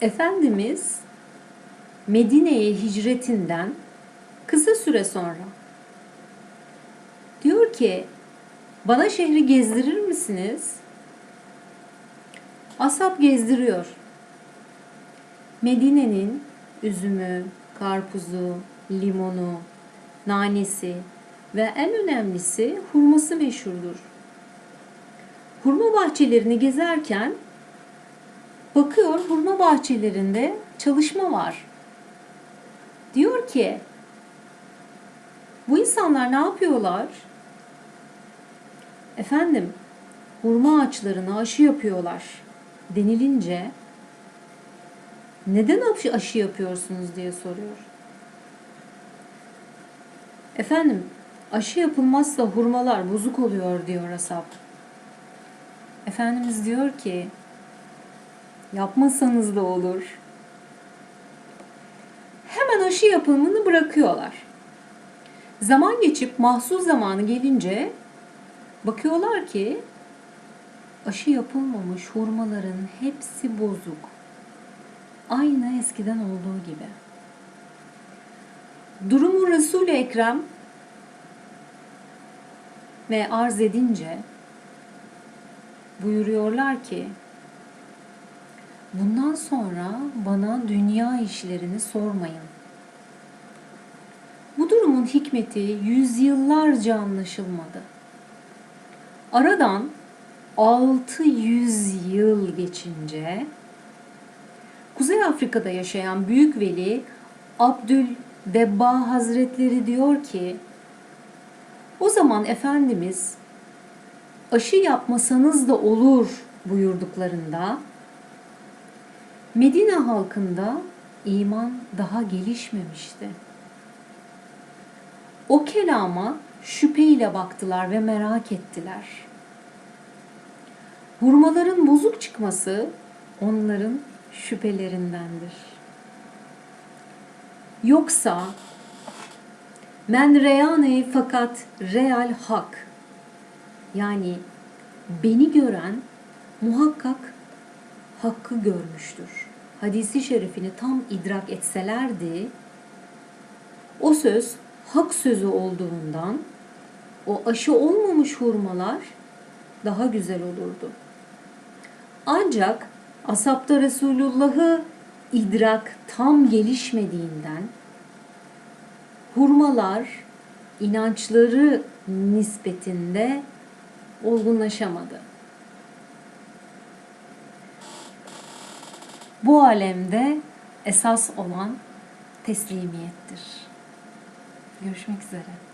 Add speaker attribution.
Speaker 1: Efendimiz Medine'ye hicretinden kısa süre sonra diyor ki bana şehri gezdirir misiniz? Ashab gezdiriyor. Medine'nin üzümü, karpuzu, limonu, nanesi ve en önemlisi hurması meşhurdur. Hurma bahçelerini gezerken bakıyor hurma bahçelerinde çalışma var. Diyor ki bu insanlar ne yapıyorlar? Efendim hurma ağaçlarına aşı yapıyorlar denilince neden aşı- yapıyorsunuz diye soruyor. Efendim aşı yapılmazsa hurmalar bozuk oluyor diyor Asap. Efendimiz diyor ki yapmasanız da olur. Hemen aşı yapımını bırakıyorlar. Zaman geçip mahsul zamanı gelince bakıyorlar ki aşı yapılmamış hurmaların hepsi bozuk. Aynı eskiden olduğu gibi. Durumu Resul-i Ekrem ve arz edince buyuruyorlar ki bundan sonra bana dünya işlerini sormayın. Bu durumun hikmeti yüzyıllarca anlaşılmadı. Aradan 600 yıl geçince Kuzey Afrika'da yaşayan büyük veli Abdülvebba Hazretleri diyor ki o zaman Efendimiz aşı yapmasanız da olur buyurduklarında Medine halkında iman daha gelişmemişti. O kelama şüpheyle baktılar ve merak ettiler. Hurmaların bozuk çıkması onların şüphelerindendir. Yoksa men reyane fakat real hak yani beni gören muhakkak hakkı görmüştür. Hadisi şerifini tam idrak etselerdi o söz hak sözü olduğundan o aşı olmamış hurmalar daha güzel olurdu. Ancak asapta Resulullah'ı idrak tam gelişmediğinden hurmalar inançları nispetinde olgunlaşamadı. Bu alemde esas olan teslimiyettir. Görüşmek üzere.